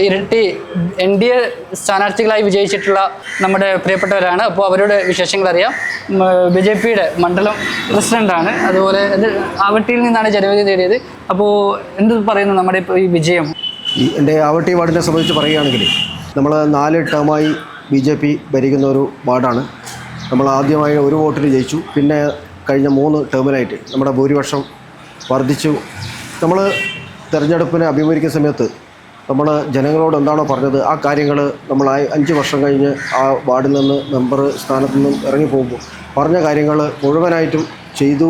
ഇരട്ടി N D A സ്ഥാനാർത്ഥികളായി വിജയിച്ചിട്ടുള്ള നമ്മുടെ പ്രിയപ്പെട്ടവരാണ്. അപ്പോൾ അവരുടെ വിശേഷങ്ങൾ അറിയാം. ബി ജെ പിയുടെ മണ്ഡലം പ്രസിഡന്റാണ്. അതുപോലെ ഇത് ആവട്ടിയിൽ നിന്നാണ് ജനവിധി നേടിയത്. അപ്പോൾ എന്ത് പറയുന്നു നമ്മുടെ ഇപ്പോൾ ഈ വിജയം? എന്റെ ആവട്ടി വാർഡിനെ സംബന്ധിച്ച് പറയുകയാണെങ്കിൽ നമ്മൾ നാല് ടേമായി ബി ജെ പി ഭരിക്കുന്ന ഒരു വാർഡാണ്. നമ്മൾ ആദ്യമായി ഒരു വോട്ടിന് ജയിച്ചു. പിന്നെ കഴിഞ്ഞ മൂന്ന് ടേമിലായിട്ട് നമ്മുടെ ഭൂരിപക്ഷം വർദ്ധിച്ചു. നമ്മൾ തിരഞ്ഞെടുപ്പിനെ അഭിമുഖീകരിക്കുന്ന സമയത്ത് നമ്മൾ ജനങ്ങളോട് എന്താണോ പറഞ്ഞത് ആ കാര്യങ്ങൾ നമ്മൾ അഞ്ച് വർഷം കഴിഞ്ഞ് ആ വാർഡിൽ നിന്ന് മെമ്പർ സ്ഥാനത്ത് നിന്നും ഇറങ്ങി പോകുമ്പോൾ പറഞ്ഞ കാര്യങ്ങൾ മുഴുവനായിട്ടും ചെയ്തു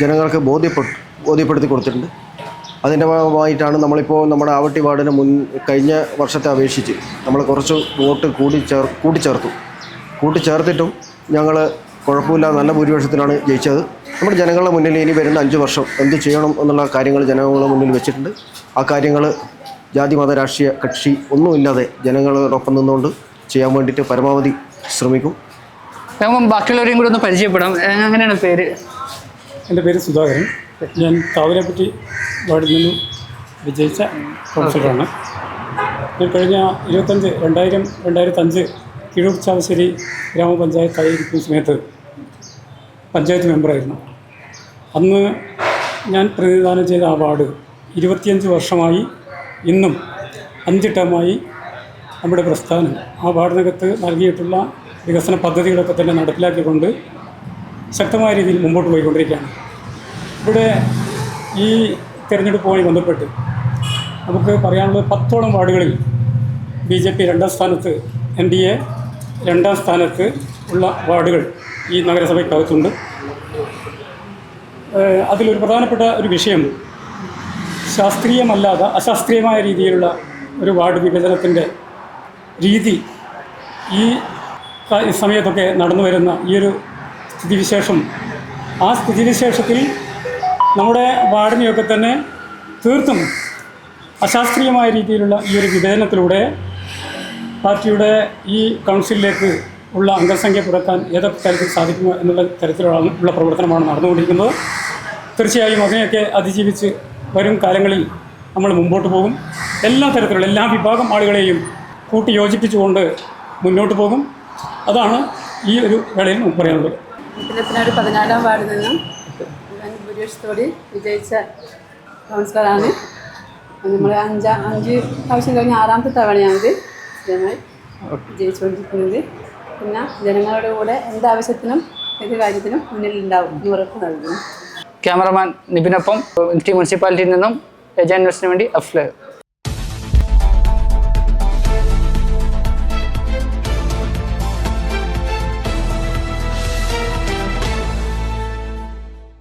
ജനങ്ങൾക്ക് ബോധ്യപ്പെട്ടു ബോധ്യപ്പെടുത്തി കൊടുത്തിട്ടുണ്ട്. അതിന്റെ ഭാഗമായിട്ടാണ് നമ്മളിപ്പോൾ നമ്മുടെ ആവട്ടി വാർഡിന് മുൻ കഴിഞ്ഞ വർഷത്തെ അപേക്ഷിച്ച് നമ്മൾ കുറച്ച് വോട്ട് കൂടി ചേർ കൂട്ടിച്ചേർത്തു. കൂട്ടിച്ചേർത്തിട്ടും ഞങ്ങൾ കുഴപ്പമില്ല നല്ല ഭൂരിപക്ഷത്തിലാണ് ജയിച്ചത്. നമ്മുടെ ജനങ്ങളുടെ മുന്നിൽ ഇനി വരുന്ന അഞ്ച് വർഷം എന്ത് ചെയ്യണം എന്നുള്ള കാര്യങ്ങൾ ജനങ്ങളുടെ മുന്നിൽ വെച്ചിട്ടുണ്ട്. ആ കാര്യങ്ങൾ ജാതി മത രാഷ്ട്രീയ കക്ഷി ഒന്നുമില്ലാതെ ജനങ്ങളോടൊപ്പം നിന്നുകൊണ്ട് ചെയ്യാൻ വേണ്ടിയിട്ട് പരമാവധി ശ്രമിക്കും. നമുക്ക് ബാക്കിയുള്ളവരെയും കൂടി ഒന്ന് പരിചയപ്പെടാം. അങ്ങനെയാണ് പേര്? എന്റെ പേര് സുധാകരൻ. ഞാൻ താവരപ്പറ്റി വാർഡിൽ നിന്ന് വിജയിച്ച കൗൺസിലറാണ് ഞാൻ കഴിഞ്ഞ ഇരുപത്തഞ്ച് രണ്ടായിരം രണ്ടായിരത്തഞ്ച് കിഴൂർ ചാവശ്ശേരി ഗ്രാമപഞ്ചായത്തായിരിക്കുന്ന സമയത്ത് പഞ്ചായത്ത് മെമ്പറായിരുന്നു. അന്ന് ഞാൻ പ്രതിനിധാനം ചെയ്ത ആ വാർഡ് ഇരുപത്തിയഞ്ച് വർഷമായി ഇന്നും അഞ്ച് ടേമായി നമ്മുടെ പ്രസ്ഥാനം ആ വാർഡിനകത്ത് നൽകിയിട്ടുള്ള വികസന പദ്ധതികളൊക്കെ തന്നെ നടപ്പിലാക്കിക്കൊണ്ട് ശക്തമായ രീതിയിൽ മുമ്പോട്ട് പോയിക്കൊണ്ടിരിക്കുകയാണ്. ഇവിടെ ഈ തിരഞ്ഞെടുപ്പുമായി ബന്ധപ്പെട്ട് നമുക്ക് പറയാനുള്ളത് പത്തോളം വാർഡുകളിൽ ബി ജെ പി രണ്ടാം സ്ഥാനത്ത് എൻ ഡി എ രണ്ടാം സ്ഥാനത്ത് ഉള്ള വാർഡുകൾ ഈ നഗരസഭയ്ക്കകത്തുണ്ട്. അതിലൊരു പ്രധാനപ്പെട്ട ഒരു വിഷയം ശാസ്ത്രീയമല്ലാതെ അശാസ്ത്രീയമായ രീതിയിലുള്ള ഒരു വാർഡ് വിഭജനത്തിന്റെ രീതി ഈ സമയത്തൊക്കെ നടന്നു വരുന്ന ഈ ഒരു സ്ഥിതിവിശേഷം ആ സ്ഥിതിവിശേഷത്തിൽ നമ്മുടെ വാർഡിനെയൊക്കെ തന്നെ തീർത്തും അശാസ്ത്രീയമായ രീതിയിലുള്ള ഈ ഒരു വിഭജനത്തിലൂടെ പാർട്ടിയുടെ ഈ കൗൺസിലിലേക്ക് ഉള്ള അംഗസംഖ്യ കുറയ്ക്കാൻ ഏതൊക്കെ തരത്തിൽ സാധിക്കുമോ എന്നുള്ള തരത്തിലുള്ള പ്രവർത്തനമാണ് നടന്നുകൊണ്ടിരിക്കുന്നത്. തീർച്ചയായും അതിനെയൊക്കെ അതിജീവിച്ച് വരും കാലങ്ങളിൽ നമ്മൾ മുമ്പോട്ട് പോകും. എല്ലാ തരത്തിലുള്ള എല്ലാ വിഭാഗം ആളുകളെയും കൂട്ടി യോജിപ്പിച്ചുകൊണ്ട് മുന്നോട്ട് പോകും. അതാണ് ഈ ഒരു വേളയിൽ നമുക്ക് പറയാനുള്ളത്. മുപ്പത്തിരത്തിനൊരു പതിനാലാം വാർഡിൽ നിന്നും ഞാൻ ഭൂരിപക്ഷത്തോടെ വിജയിച്ച കൗൺസിലറാണ്. നമ്മൾ അഞ്ചാം അഞ്ച് പ്രാവശ്യം കഴിഞ്ഞ ആറാമത്തെ തവണയാണിത് സ്ഥിരമായി വിജയിച്ചുകൊണ്ടിരിക്കുന്നത് പിന്നെ ജനങ്ങളുടെ കൂടെ എന്താവശ്യത്തിനും ഏത് കാര്യത്തിനും മുന്നിലുണ്ടാവും എന്ന് ഉറപ്പ് നൽകുന്നു. ക്യാമറമാൻ നിബിനൊപ്പം ടി മുനിസിപ്പാലിറ്റിയിൽ നിന്നും ഏജാൻ ന്യൂസിന് വേണ്ടി അഫ്ലർ